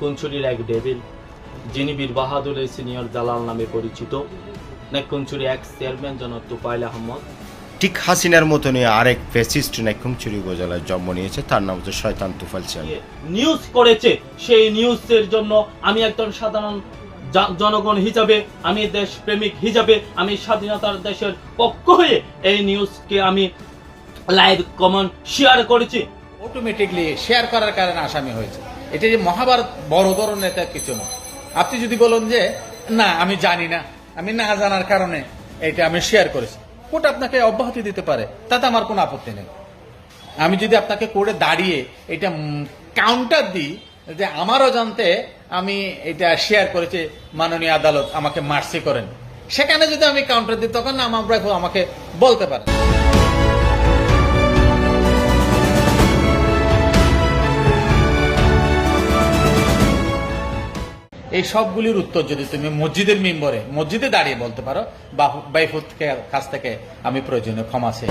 নেকুঞ্চুরির এক ডেভিল যিনি বীর বাহাদুরের সিনিয়র দালাল নামে পরিচিত। নেকুঞ্চুরি এক্স চেয়ারম্যান জনাব তুফাইল আহমদ। ঠিক হাসিনার মতনই আরেক ফেসিস্ট নেকুংচুরি উপজেলায় জন্ম নিয়েছে তার নাম হচ্ছে শয়তান তুফাল চাল নিউজ করেছে সেই নিউজের জন্য আমি একজন সাধারণ জনগণ হিসাবে আমি দেশ প্রেমিক হিসাবে আমি স্বাধীনতার দেশের পক্ষ হয়ে এই নিউজকে আমি লাইভ কমেন্ট শেয়ার করেছি। অটোমেটিকলি শেয়ার করার কারণে আসামি হয়েছে। এটা যে মহাভারত বড় ধরনের নেতা কিছু না। আপনি যদি বলেন যে, না, আমি জানি না, আমি না জানার কারণে এটা আমি শেয়ার করেছি। কোর্ট আপনাকে অব্যাহতি দিতে পারে, তাতে আমার কোনো আপত্তি নেই। আমি যদি আপনাকে কোর্টে দাঁড়িয়ে এটা কাউন্টার দিই যে আমারও জানতে আমি এটা শেয়ার করেছি, মাননীয় আদালত আমাকে মার্সি করেন, সেখানে যদি আমি কাউন্টার দিই, তখন আমার আমাকে বলতে পারে। এই সবগুলির উত্তর যদি তুমি মসজিদের মেম্বরে, মসজিদে দাঁড়িয়ে বলতে পারো বা বাইফুত কাছ থেকে আমি প্রয়োজনীয় ক্ষমা চাই